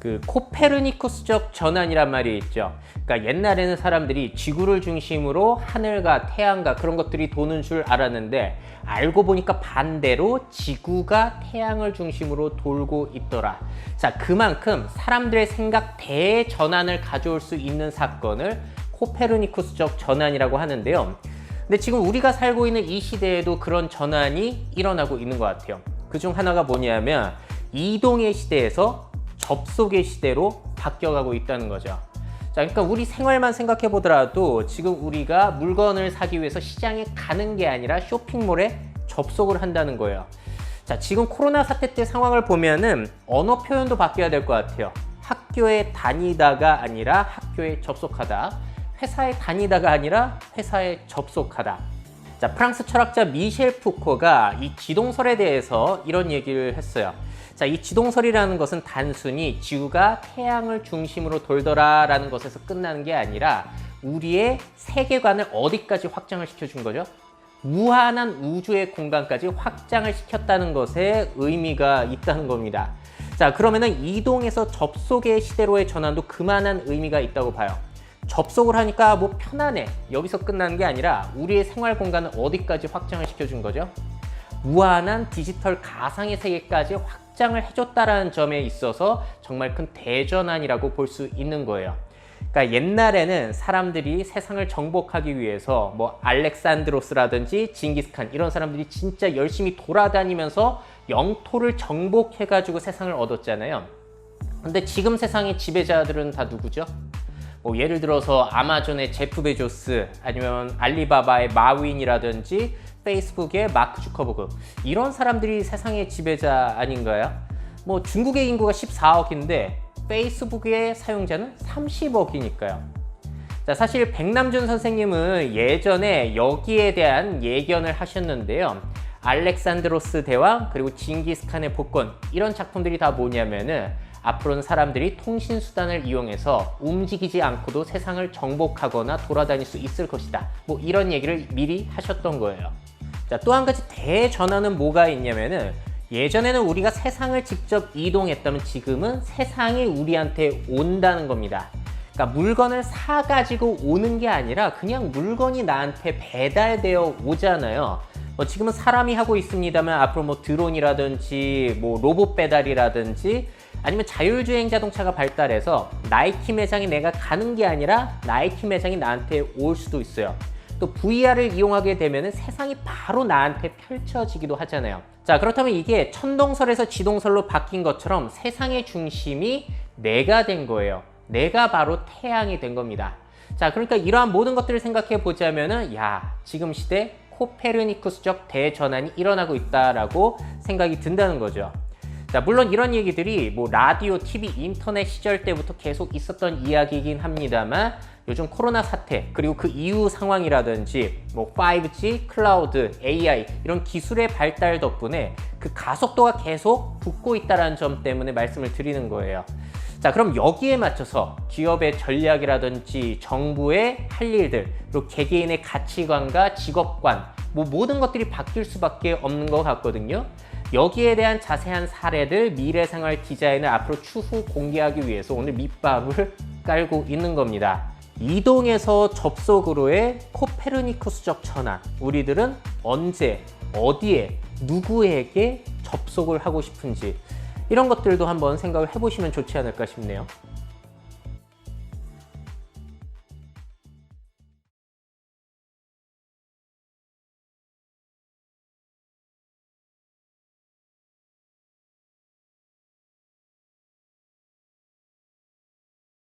그 코페르니쿠스적 전환이란 말이 있죠. 그러니까 옛날에는 사람들이 지구를 중심으로 하늘과 태양과 그런 것들이 도는 줄 알았는데 알고 보니까 반대로 지구가 태양을 중심으로 돌고 있더라. 자, 그만큼 사람들의 생각 대전환을 가져올 수 있는 사건을 코페르니쿠스적 전환이라고 하는데요. 근데 지금 우리가 살고 있는 이 시대에도 그런 전환이 일어나고 있는 것 같아요. 그 중 하나가 뭐냐면 이동의 시대에서 접속의 시대로 바뀌어가고 있다는 거죠. 자, 그러니까 우리 생활만 생각해 보더라도 지금 우리가 물건을 사기 위해서 시장에 가는 게 아니라 쇼핑몰에 접속을 한다는 거예요. 자, 지금 코로나 사태 때 상황을 보면은 언어 표현도 바뀌어야 될 것 같아요. 학교에 다니다가 아니라 학교에 접속하다. 회사에 다니다가 아니라 회사에 접속하다. 자, 프랑스 철학자 미셸 푸코가 이 지동설에 대해서 이런 얘기를 했어요. 자, 이 지동설이라는 것은 단순히 지구가 태양을 중심으로 돌더라라는 것에서 끝나는 게 아니라 우리의 세계관을 어디까지 확장을 시켜준 거죠? 무한한 우주의 공간까지 확장을 시켰다는 것에 의미가 있다는 겁니다. 자, 그러면은 이동에서 접속의 시대로의 전환도 그만한 의미가 있다고 봐요. 접속을 하니까 뭐 편안해. 여기서 끝나는 게 아니라 우리의 생활 공간을 어디까지 확장을 시켜준 거죠? 무한한 디지털 가상의 세계까지 확 장을 해줬다라는 점에 있어서 정말 큰 대전환이라고 볼 수 있는 거예요. 그러니까 옛날에는 사람들이 세상을 정복하기 위해서 뭐 알렉산드로스라든지 징기스칸 이런 사람들이 진짜 열심히 돌아다니면서 영토를 정복해가지고 세상을 얻었잖아요. 근데 지금 세상의 지배자들은 다 누구죠? 뭐 예를 들어서 아마존의 제프 베조스 아니면 알리바바의 마윈이라든지 페이스북의 마크 주커버그 이런 사람들이 세상의 지배자 아닌가요? 뭐 중국의 인구가 14억인데 페이스북의 사용자는 30억이니까요. 자, 사실 백남준 선생님은 예전에 여기에 대한 예견을 하셨는데요. 알렉산드로스 대왕 그리고 징기스칸의 복권 이런 작품들이 다 뭐냐면은 앞으로는 사람들이 통신 수단을 이용해서 움직이지 않고도 세상을 정복하거나 돌아다닐 수 있을 것이다. 뭐 이런 얘기를 미리 하셨던 거예요. 자, 또 한 가지 대전환은 뭐가 있냐면은 예전에는 우리가 세상을 직접 이동했다면 지금은 세상이 우리한테 온다는 겁니다. 그러니까 물건을 사 가지고 오는 게 아니라 그냥 물건이 나한테 배달되어 오잖아요. 뭐 지금은 사람이 하고 있습니다만 앞으로 뭐 드론이라든지 뭐 로봇 배달이라든지 아니면 자율주행 자동차가 발달해서 나이키 매장에 내가 가는 게 아니라 나이키 매장이 나한테 올 수도 있어요. 또 VR을 이용하게 되면 세상이 바로 나한테 펼쳐지기도 하잖아요. 자, 그렇다면 이게 천동설에서 지동설로 바뀐 것처럼 세상의 중심이 내가 된 거예요. 내가 바로 태양이 된 겁니다. 자, 그러니까 이러한 모든 것들을 생각해 보자면은, 야, 지금 시대 코페르니쿠스적 대전환이 일어나고 있다라고 생각이 든다는 거죠. 자, 물론 이런 얘기들이 뭐 라디오, TV, 인터넷 시절 때부터 계속 있었던 이야기이긴 합니다만 요즘 코로나 사태 그리고 그 이후 상황이라든지 뭐 5G, 클라우드, AI 이런 기술의 발달 덕분에 그 가속도가 계속 붙고 있다는 점 때문에 말씀을 드리는 거예요. 자, 그럼 여기에 맞춰서 기업의 전략이라든지 정부의 할 일들, 그리고 개개인의 가치관과 직업관, 뭐 모든 것들이 바뀔 수밖에 없는 것 같거든요. 여기에 대한 자세한 사례들 미래생활 디자인을 앞으로 추후 공개하기 위해서 오늘 밑밥을 깔고 있는 겁니다. 이동에서 접속으로의 코페르니쿠스적 전환. 우리들은 언제, 어디에, 누구에게 접속을 하고 싶은지 이런 것들도 한번 생각을 해보시면 좋지 않을까 싶네요.